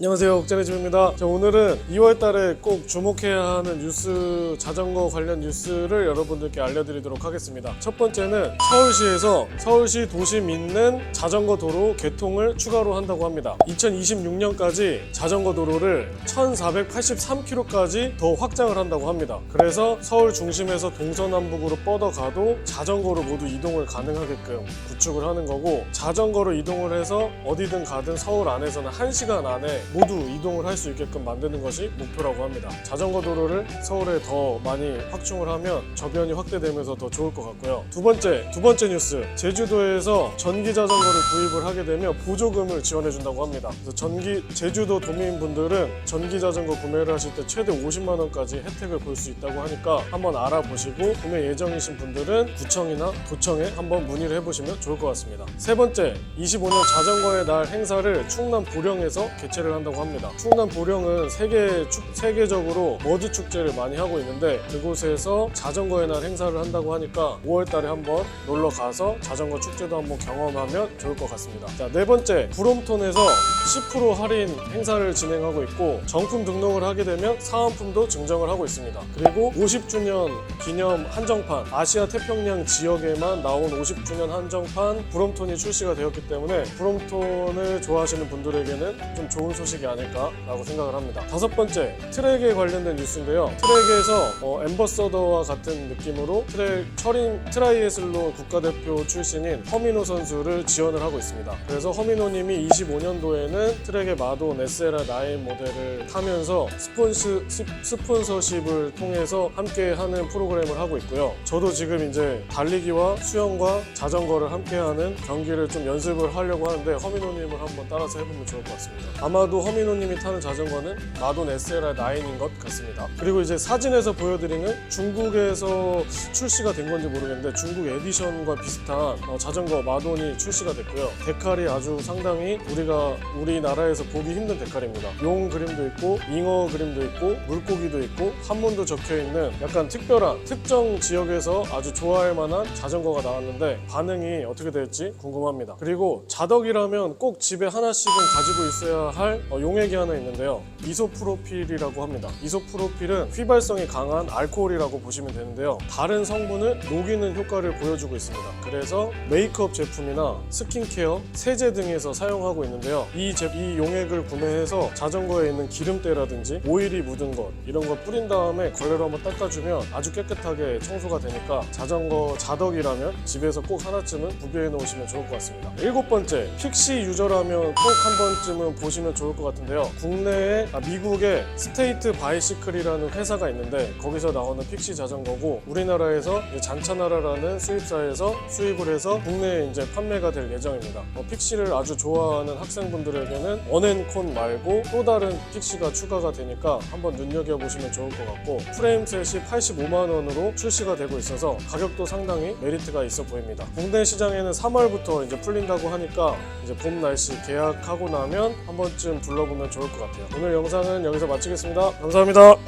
안녕하세요. 옥자리집입니다. 자, 오늘은 2월달에 꼭 주목해야 하는 뉴스 자전거 관련 뉴스를 여러분들께 알려드리도록 하겠습니다. 첫 번째는 서울시에서 서울시 도심 있는 자전거 도로 개통을 추가로 한다고 합니다. 2026년까지 자전거 도로를 1483km까지 더 확장을 한다고 합니다. 그래서 서울 중심에서 동서남북으로 뻗어가도 자전거로 모두 이동을 가능하게끔 구축을 하는 거고 자전거로 이동을 해서 어디든 가든 서울 안에서는 1시간 안에 모두 이동을 할 수 있게끔 만드는 것이 목표라고 합니다. 자전거 도로를 서울에 더 많이 확충을 하면 저변이 확대되면서 더 좋을 것 같고요. 두 번째, 두 번째 뉴스. 제주도에서 전기 자전거를 구입을 하게 되면 보조금을 지원해 준다고 합니다. 그래서 전기 제주도 도민분들은 전기 자전거 구매를 하실 때 최대 50만 원까지 혜택을 볼 수 있다고 하니까 한번 알아보시고 구매 예정이신 분들은 구청이나 도청에 한번 문의를 해보시면 좋을 것 같습니다. 세 번째, 25년 자전거의 날 행사를 충남 보령에서 개최를 한다고 합니다. 충남 보령은 세계 축- 세계적으로 머드 축제를 많이 하고 있는데 그곳에서 자전거의 날 행사를 한다고 하니까 5월 달에 한번 놀러 가서 자전거 축제도 한번 경험하면 좋을 것 같습니다. 자, 네 번째, 브롬톤에서 10% 할인 행사를 진행하고 있고 정품 등록을 하게 되면 사은품도 증정을 하고 있습니다. 그리고 50주년 기념 한정판 아시아 태평양 지역에만 나온 50주년 한정판 브롬톤이 출시가 되었기 때문에 브롬톤을 좋아하시는 분들에게는 좀 좋은 소식이 아닐까라고 생각을 합니다. 다섯 번째 트랙에 관련된 뉴스인데요. 트랙에서 어, 엠버서더와 같은 느낌으로 트랙 철인 트라이애슬론 국가대표 출신인 허민호 선수를 지원을 하고 있습니다. 그래서 허민호님이 25년도에는 트랙의 마돈 SLR 9 모델을 타면서 스폰스, 스- 스폰서십을 통해서 함께 하는 프로그램을 하고 있고요. 저도 지금 이제 달리기와 수영과 자전거를 함께 하는 경기를 좀 연습을 하려고 하는데 허민호님을 한번 따라서 해보면 좋을 것 같습니다. 아마 도 허민호님이 타는 자전거는 마돈 SLR 9인 것 같습니다. 그리고 이제 사진에서 보여드리는 중국에서 출시가 된 건지 모르겠는데 중국 에디션과 비슷한 어, 자전거 마돈이 출시가 됐고요. 데칼이 아주 상당히 우리가 우리나라에서 보기 힘든 데칼입니다. 용 그림도 있고 잉어 그림도 있고 물고기도 있고 한문도 적혀 있는 약간 특별한 특정 지역에서 아주 좋아할 만한 자전거가 나왔는데 반응이 어떻게 될지 궁금합니다. 그리고 자덕이라면 꼭 집에 하나씩은 가지고 있어야 할 어, 용액이 하나 있는데요. 이소프로필이라고 합니다. 이소프로필은 휘발성이 강한 알코올이라고 보시면 되는데요. 다른 성분을 녹이는 효과를 보여주고 있습니다. 그래서 메이크업 제품이나 스킨케어, 세제 등에서 사용하고 있는데요. 이, 제, 이 용액을 구매해서 자전거에 있는 기름때라든지 오일이 묻은 것 이런 거 뿌린 다음에 걸레로 한번 닦아주면 아주 깨끗하게 청소가 되니까 자전거 자덕이라면 집에서 꼭 하나쯤은 구비해 놓으시면 좋을 것 같습니다. 일곱 번째, 픽시 유저라면 꼭 한 번쯤은 보시면 좋을 것 같은데요. 국내에 아, 미국의 스테이트 바이시클이라는 회사가 있는데 거기서 나오는 픽시 자전거고 우리나라에서 이제 잔차나라라는 수입사에서 수입을 해서 국내에 이제 판매가 될 예정입니다. 어, 픽시를 아주 좋아하는 학생분들에게는 원앤콘 말고 또 다른 픽시가 추가가 되니까 한번 눈여겨보시면 좋을 것 같고 프레임셋이 85만 원으로 출시가 되고 있어서 가격도 상당히 메리트가 있어 보입니다. 국내 시장에는 3월부터 이제 풀린다고 하니까 이제 봄 날씨 계약하고 나면 한 번쯤 둘러보면 좋을 것 같아요. 오늘 영상은 여기서 마치겠습니다. 감사합니다.